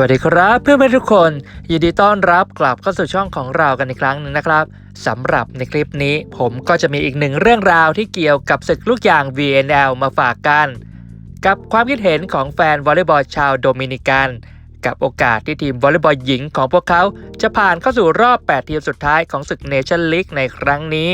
วัสดีครับเพื่อนๆทุกคนยินดีต้อนรับกลับเข้าสู่ช่องของเรากันอีกครั้งหนึ่งนะครับสำหรับในคลิปนี้ผมก็จะมีอีกหนึ่งเรื่องราวที่เกี่ยวกับศึกลูกยาง VNL มาฝากกัน กับความคิดเห็นของแฟนวอลเลย์บอลชาวโดมินิกัน กับโอกาสที่ทีมวอลเลย์บอลหญิงของพวกเขาจะผ่านเข้าสู่รอบ 8 ทีมสุดท้ายของศึกเนชั่นลีกในครั้งนี้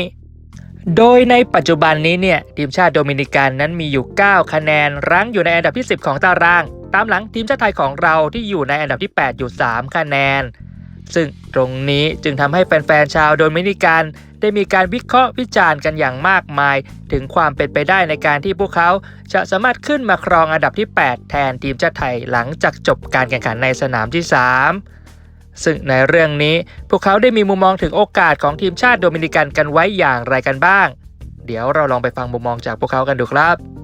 โดยในปัจจุบันนี้เนี่ยทีมชาติโดมินิกันนั้นมีอยู่ 9 คะแนนรั้งอยู่ในอันดับที่ 10 ของตาราง ตามหลังทีมชาติไทยของเราที่อยู่ในอันดับที่ 8 อยู่ 3 คะแนน ซึ่งตรงนี้จึงทำให้แฟนๆ ชาวโดมินิกันได้มีการวิเคราะห์วิจารณ์กันอย่างมากมาย ถึงความเป็นไปได้ในการที่พวกเขาจะสามารถขึ้นมาครองอันดับที่ 8 แทนทีมชาติไทยหลังจากจบการแข่งขันในสนามที่ 3 ซึ่งในเรื่องนี้พวกเขาได้มีมุมมองถึงโอกาสของทีมชาติโดมินิกันกันไว้อย่างไรกันบ้าง เดี๋ยวเราลองไปฟังมุมมองจากพวกเขากันดูครับ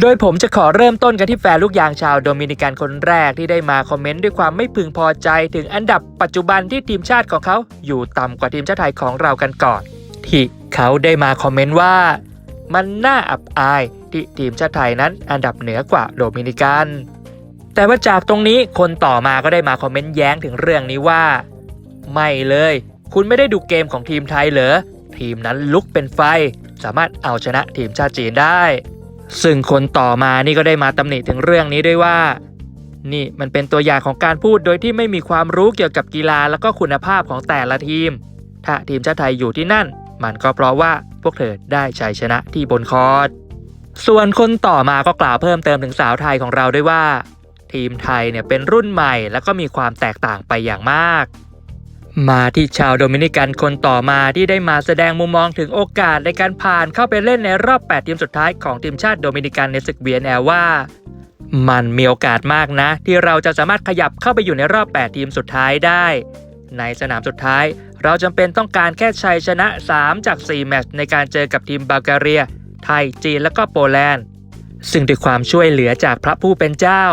โดยผมจะขอเริ่มต้นกันที่แฟนลูกยางชาวโดมินิกันคนแรกที่ได้มาคอมเมนต์ด้วยความไม่พึงพอใจถึงอันดับปัจจุบันที่ทีมชาติของเขาอยู่ต่ำกว่าทีมชาติไทยของเรากันก่อน ที่เขาได้มาคอมเมนต์ว่า มันน่าอับอายที่ทีมชาติไทยนั้นอันดับเหนือกว่าโดมินิกัน แต่ว่าจากตรงนี้คนต่อมาก็ได้มาคอมเมนต์แย้งถึงเรื่องนี้ว่า ไม่เลย คุณไม่ได้ดูเกมของทีมไทยเหรอทีมนั้นลุกเป็นไฟ สามารถเอาชนะทีมชาติจีนได้ ซึ่งคนต่อมานี่ก็ได้มาตำหนิถึงเรื่องนี้ด้วยว่า นี่มันเป็นตัวอย่างของการพูดโดยที่ไม่มีความรู้เกี่ยวกับกีฬาแล้วก็คุณภาพของแต่ละทีม ถ้าทีมชาติไทยอยู่ที่นั่น มันก็เพราะว่าพวกเธอได้ชัยชนะที่บนคอร์ตส่วนคนต่อมาก็กล่าวเพิ่มเติมถึงสาวไทยของเราด้วยว่า ทีมไทยเนี่ยเป็นรุ่นใหม่ แล้วก็มีความแตกต่างไปอย่างมาก มาที่ชาวโดมินิกันคนต่อมาที่ได้มาแสดงมุมมองถึงโอกาสในการผ่านเข้าไปเล่นในรอบ 8 ทีมสุดท้ายของทีมชาติโดมินิกันในศึก VNL ว่า มันมีโอกาสมากนะ ที่เราจะสามารถขยับเข้าไปอยู่ในรอบ 8 ทีมสุดท้ายได้ ในสนามสุดท้าย เราจำเป็นต้องการแค่ชัยชนะ 3 จาก 4 แมตช์ในการเจอกับทีมบัลแกเรีย ไทย จีนและก็โปแลนด์ ซึ่งด้วยความช่วยเหลือจากพระผู้เป็นเจ้า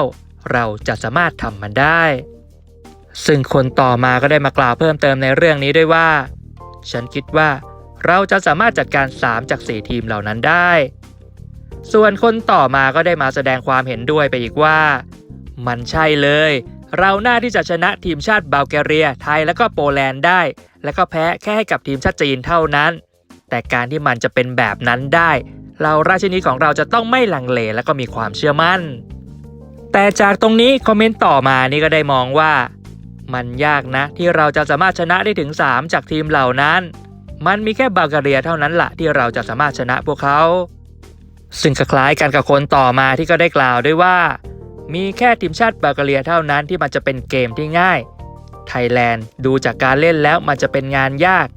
เราจะสามารถทำมันได้ ซึ่งคนต่อมาก็ได้มากล่าวเพิ่มเติมในเรื่องนี้ด้วยว่า ฉันคิดว่าเราจะสามารถจัดการ 3 จาก 4 ทีมเหล่านั้นได้ ส่วนคนต่อมาก็ได้มาแสดงความเห็นด้วยไปอีกว่า มันใช่เลย เราหน้าที่จะชนะทีมชาติบัลแกเรีย ไทยและก็โปแลนด์ได้ และก็แพ้แค่ให้กับทีมชาติจีนเท่านั้น แต่การที่มันจะเป็นแบบนั้นได้ เราราชินีของเราจะต้องไม่ลังเลและก็มีความเชื่อมั่น แต่จากตรงนี้คอมเมนต์ต่อมานี่ก็ได้มองว่า มันยากนะ ที่เราจะสามารถชนะได้ถึง 3 จากทีมเหล่านั้น มันมีแค่บัลแกเรียเท่านั้นละที่เราจะสามารถชนะพวกเขา ซึ่งคล้ายกันกับคนต่อมาที่ก็ได้กล่าวด้วยว่า มีแค่ทีมชาติบัลแกเรียเท่านั้นที่มันจะเป็นเกมที่ง่าย ไทยแลนด์ดูจากการเล่นแล้วมันจะเป็นงานยาก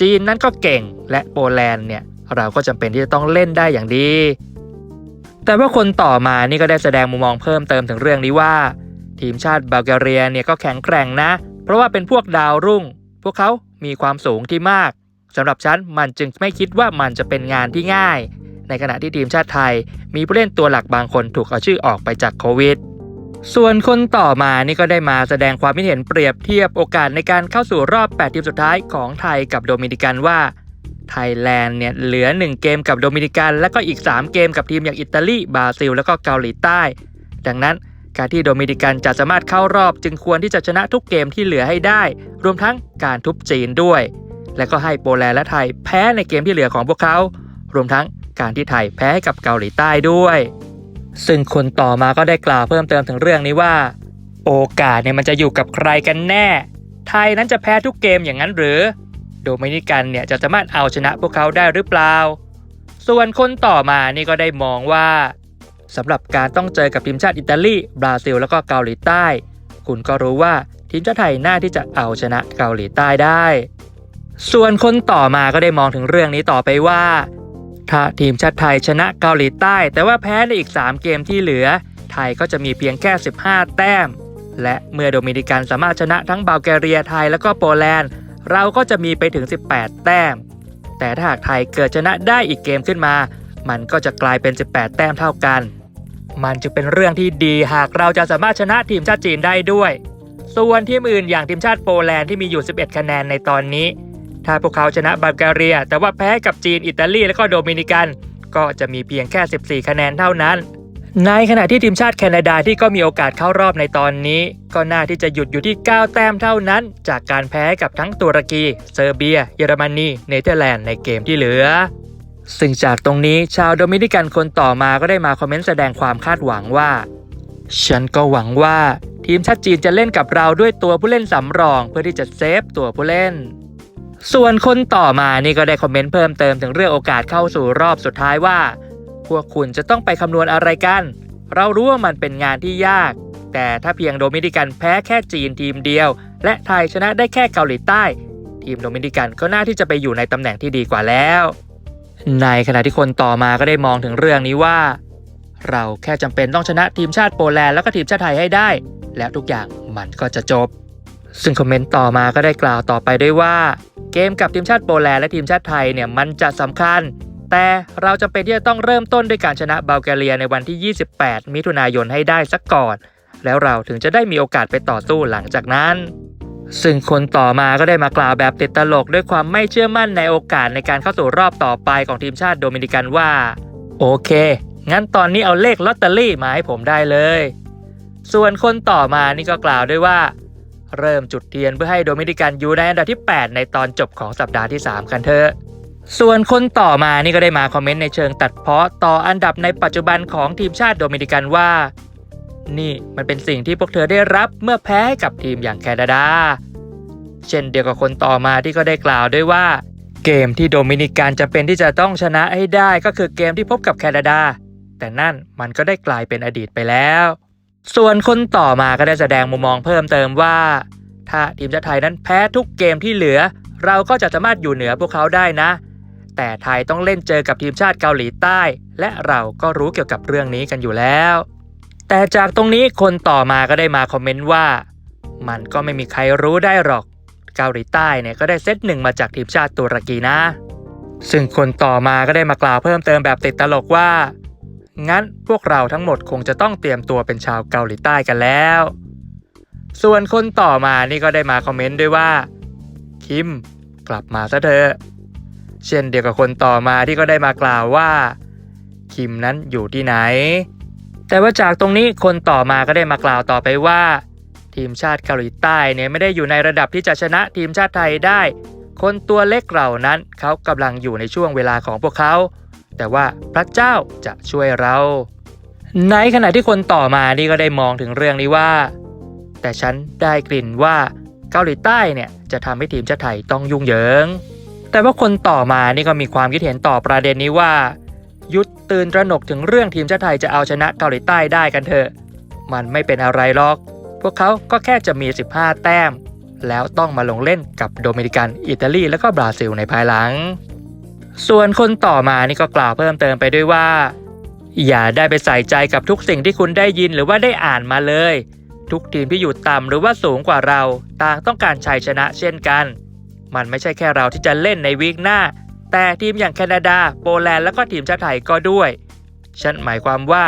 จีนนั้นก็เก่งและโปแลนด์เนี่ยเราก็จำเป็นที่จะต้องเล่นได้อย่างดี แต่ว่าคนต่อมานี่ก็ได้แสดงมุมมองเพิ่มเติมถึงเรื่องนี้ว่า ทีมชาติบัลแกเรียเนี่ยก็แข็งแกร่งนะ เพราะว่าเป็นพวกดาวรุ่ง พวกเขามีความสูงที่มากสำหรับฉันมันจึงไม่คิดว่ามันจะเป็นงานที่ง่าย ในขณะที่ทีมชาติไทย มีผู้เล่นตัวหลักบางคนถูกเอาชื่อออกไปจากโควิด ส่วนคนต่อมานี่ก็ได้มาแสดงความคิดเห็นเปรียบเทียบโอกาสในการเข้าสู่รอบ 8 ทีมสุดท้ายของไทยกับโดมินิกันว่าไทยแลนด์เนี่ยเหลือ 1 เกมกับโดมินิกัน และก็อีก 3 เกมกับทีมอย่างอิตาลีบราซิล แล้วก็เกาหลีใต้ ดังนั้น การที่โดมินิกันจะสามารถเข้ารอบจึงควรที่จะชนะทุกเกมที่เหลือให้ได้ รวมทั้งการทุบจีนด้วย และก็ให้โปแลนด์และไทยแพ้ในเกมที่เหลือของพวกเขา รวมทั้งการที่ไทยแพ้กับเกาหลีใต้ด้วย ซึ่งคนต่อมาก็ได้กล่าวเพิ่มเติมถึงเรื่องนี้ว่า โอกาสเนี่ยมันจะอยู่กับใครกันแน่ ไทยนั้นจะแพ้ทุกเกมอย่างนั้นหรือ โดมินิกันเนี่ยจะสามารถเอาชนะพวกเขาได้หรือเปล่า ส่วนคนต่อมานี่ก็ได้มองว่า สำหรับการต้องเจอกับทีมชาติอิตาลี บราซิล แล้วก็เกาหลีใต้ คุณก็รู้ว่าทีมชาติไทยน่าที่จะเอาชนะเกาหลีใต้ได้ ส่วนคนต่อมาก็ได้มองถึงเรื่องนี้ต่อไปว่า ถ้าทีมชาติไทยชนะเกาหลีใต้ แต่ว่าแพ้ในอีก 3 เกมที่เหลือ ไทยก็จะมีเพียงแค่ 15 แต้ม และเมื่อโดมินิกันสามารถชนะทั้งบัลแกเรียไทยแล้วก็โปแลนด์ เราก็จะมีไปถึง 18 แต้ม แต่ถ้าหากไทยเกิดชนะได้อีกเกมขึ้นมา มันก็จะกลายเป็น 18 แต้มเท่ากัน มันจึงเป็นเรื่องที่ดีหากเราจะสามารถชนะทีมชาติจีนได้ด้วย ส่วนทีมอื่นอย่างทีมชาติโปแลนด์ที่มีอยู่ 11 คะแนนในตอนนี้ ถ้าพวกเขาชนะบัลแกเรีย แต่ว่าแพ้กับจีนอิตาลีและก็โดมินิกัน ก็จะมีเพียงแค่ 14 คะแนนเท่านั้น ในขณะที่ทีมชาติแคนาดาที่ก็มีโอกาสเข้ารอบในตอนนี้ ก็น่าที่จะหยุดอยู่ที่ 9 แต้มเท่านั้น จากการแพ้กับทั้งตุรกี เซอร์เบีย เยอรมนี เนเธอร์แลนด์ในเกมที่เหลือ ซึ่งจากตรงนี้ชาวโดมินิกันคนต่อมาก็ได้มาคอมเมนต์แสดงความคาดหวังว่า ฉันก็หวังว่าทีมชาติจีนจะเล่นกับเราด้วยตัวผู้เล่นสำรองเพื่อที่จะเซฟตัวผู้เล่น ส่วนคนต่อมานี่ก็ได้คอมเมนต์เพิ่มเติมถึงเรื่องโอกาสเข้าสู่รอบสุดท้ายว่า พวกคุณจะต้องไปคำนวณอะไรกัน เรารู้ว่ามันเป็นงานที่ยาก แต่ถ้าเพียงโดมินิกันแพ้แค่จีนทีมเดียว และไทยชนะได้แค่เกาหลีใต้ ทีมโดมินิกันก็น่าที่จะไปอยู่ในตำแหน่งที่ดีกว่าแล้ว ในขณะที่คนต่อมาก็ได้มองถึงเรื่องนี้ว่า เราแค่จำเป็นต้องชนะทีมชาติโปแลนด์แล้วก็ทีมชาติไทยให้ได้ แล้วทุกอย่างมันก็จะจบ ซึ่งคอมเมนต์ต่อมาก็ได้กล่าวต่อไปด้วยว่า เกมกับทีมชาติโปแลนด์และทีมชาติไทยเนี่ยมันจะสำคัญ แต่เราจำเป็นที่จะต้องเริ่มต้นด้วยการชนะบัลแกเรียในวันที่ 28 มิถุนายนให้ได้สักก่อน แล้วเราถึงจะได้มีโอกาสไปต่อสู้หลังจากนั้น ซึ่งคนต่อมาก็ได้มากล่าวแบบติดตลกด้วยความไม่เชื่อมั่นในโอกาสในการเข้าสู่รอบต่อไปของทีมชาติโดมินิกันว่า โอเค งั้นตอนนี้เอาเลขลอตเตอรี่มาให้ผมได้เลย ส่วนคนต่อมานี่ก็กล่าวด้วยว่า เริ่มจุดเทียนเพื่อให้โดมินิกันอยู่ในอันดับที่ 8 ในตอนจบของสัปดาห์ที่ 3 กันเถอะส่วนคนต่อมานี่ก็ได้มาคอมเมนต์ในเชิงตัดเพาะต่ออันดับในปัจจุบันของทีมชาติโดมินิกันว่า นี่มันเป็นสิ่งที่พวกเธอได้รับเมื่อแพ้ให้กับทีมอย่างแคนาดา เช่นเดียวกับคนต่อมาที่ก็ได้กล่าวด้วยว่า เกมที่โดมินิกันจะเป็นที่จะต้องชนะให้ได้ก็คือเกมที่พบกับแคนาดา แต่นั่นมันก็ได้กลายเป็นอดีตไปแล้ว ส่วนคนต่อมาก็ได้แสดงมุมมองเพิ่มเติมว่า ถ้าทีมชาติไทยนั้นแพ้ทุกเกมที่เหลือ เราก็จะสามารถอยู่เหนือพวกเขาได้นะแต่ไทยต้องเล่นเจอกับทีมชาติเกาหลีใต้ และเราก็รู้เกี่ยวกับเรื่องนี้กันอยู่แล้ว แต่จากตรงนี้คนต่อมาก็ได้มาคอมเมนต์ว่า มันก็ไม่มีใครรู้ได้หรอก เกาหลีใต้เนี่ยก็ได้เซตหนึ่งมาจากทีมชาติตุรกีนะ ซึ่งคนต่อมาก็ได้มากล่าวเพิ่มเติมแบบติดตลกว่า งั้นพวกเราทั้งหมดคงจะต้องเตรียมตัวเป็นชาวเกาหลีใต้กันแล้ว ส่วนคนต่อมานี่ก็ได้มาคอมเมนต์ด้วยว่า คิม กลับมาซะเถอะเช่นเดียวกับคนต่อมาที่ก็ได้มากล่าวว่า คิมนั้นอยู่ที่ไหน แต่ว่าจากตรงนี้คนต่อมาก็ได้มากล่าวต่อไปว่า ทีมชาติเกาหลีใต้เนี่ยไม่ได้อยู่ในระดับที่จะชนะทีมชาติไทยได้ คนตัวเล็กเหล่านั้นเขากำลังอยู่ในช่วงเวลาของพวกเขา แต่ว่าพระเจ้าจะช่วยเรา ในขณะที่คนต่อมานี่ก็ได้มองถึงเรื่องนี้ว่า แต่ฉันได้กลิ่นว่าเกาหลีใต้เนี่ยจะทำให้ทีมชาติไทยต้องยุ่งเหยิง แต่ว่าคนต่อมานี่ก็มีความคิดเห็นต่อประเด็นนี้ว่า ยุดตื่นตระหนกถึงเรื่องทีมชาติไทยจะเอาชนะเกาหลีใต้ได้กันเถอะ มันไม่เป็นอะไรหรอก พวกเขาก็แค่จะมี 15 แต้ม แล้วต้องมาลงเล่นกับโดมินิกัน อิตาลีและก็บราซิลในภายหลัง ส่วนคนต่อมานี่ก็กล่าวเพิ่มเติมไปด้วยว่า อย่าได้ไปใส่ใจกับทุกสิ่งที่คุณได้ยินหรือว่าได้อ่านมาเลย ทุกทีมที่อยู่ต่ำหรือว่าสูงกว่าเรา ต่างต้องการชัยชนะเช่นกัน มันไม่ใช่แค่เราที่จะเล่นในวีคหน้า แต่ทีมอย่างแคนาดา โปแลนด์และก็ทีมชาติไทยก็ด้วยฉันหมายความว่า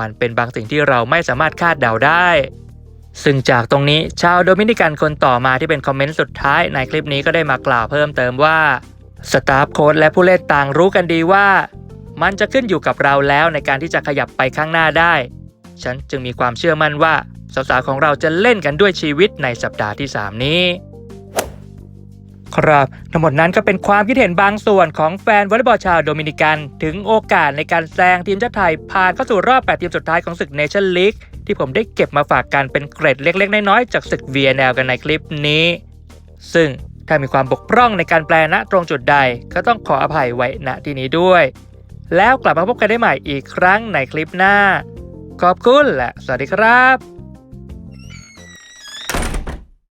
มันเป็นบางสิ่งที่เราไม่สามารถคาดเดาได้ ซึ่งจากตรงนี้ชาวโดมินิกันคนต่อมาที่เป็นคอมเมนต์สุดท้ายในคลิปนี้ก็ได้มากล่าวเพิ่มเติมว่าสตาฟโค้ดและผู้เล่นต่างรู้กันดีว่า มันจะขึ้นอยู่กับเราแล้วในการที่จะขยับไปข้างหน้าได้ ฉันจึงมีความเชื่อมั่นว่าสาวๆของเราจะเล่นกันด้วยชีวิตในสัปดาห์ที่ 3 นี้ ครับ ทั้งหมดนั้นก็เป็นความคิดเห็นบางส่วนของแฟนวอลเลย์บอลชาวโดมินิกัน ถึงโอกาสในการแซงทีมชาติไทย ผ่านเข้าสู่รอบ 8 ทีมสุดท้ายของศึกเนชั่นลีกที่ผมได้เก็บมาฝากกันเป็นเกรดเล็ก ๆ น้อยๆจากศึก VNL กันในคลิปนี้ ซึ่งถ้ามีความบกพร่องในการแปลณตรงจุดใด ก็ต้องขออภัยไว้ณที่นี้ด้วย แล้วกลับมาพบกันได้ใหม่อีกครั้งในคลิปหน้า ขอบคุณและสวัสดีครับ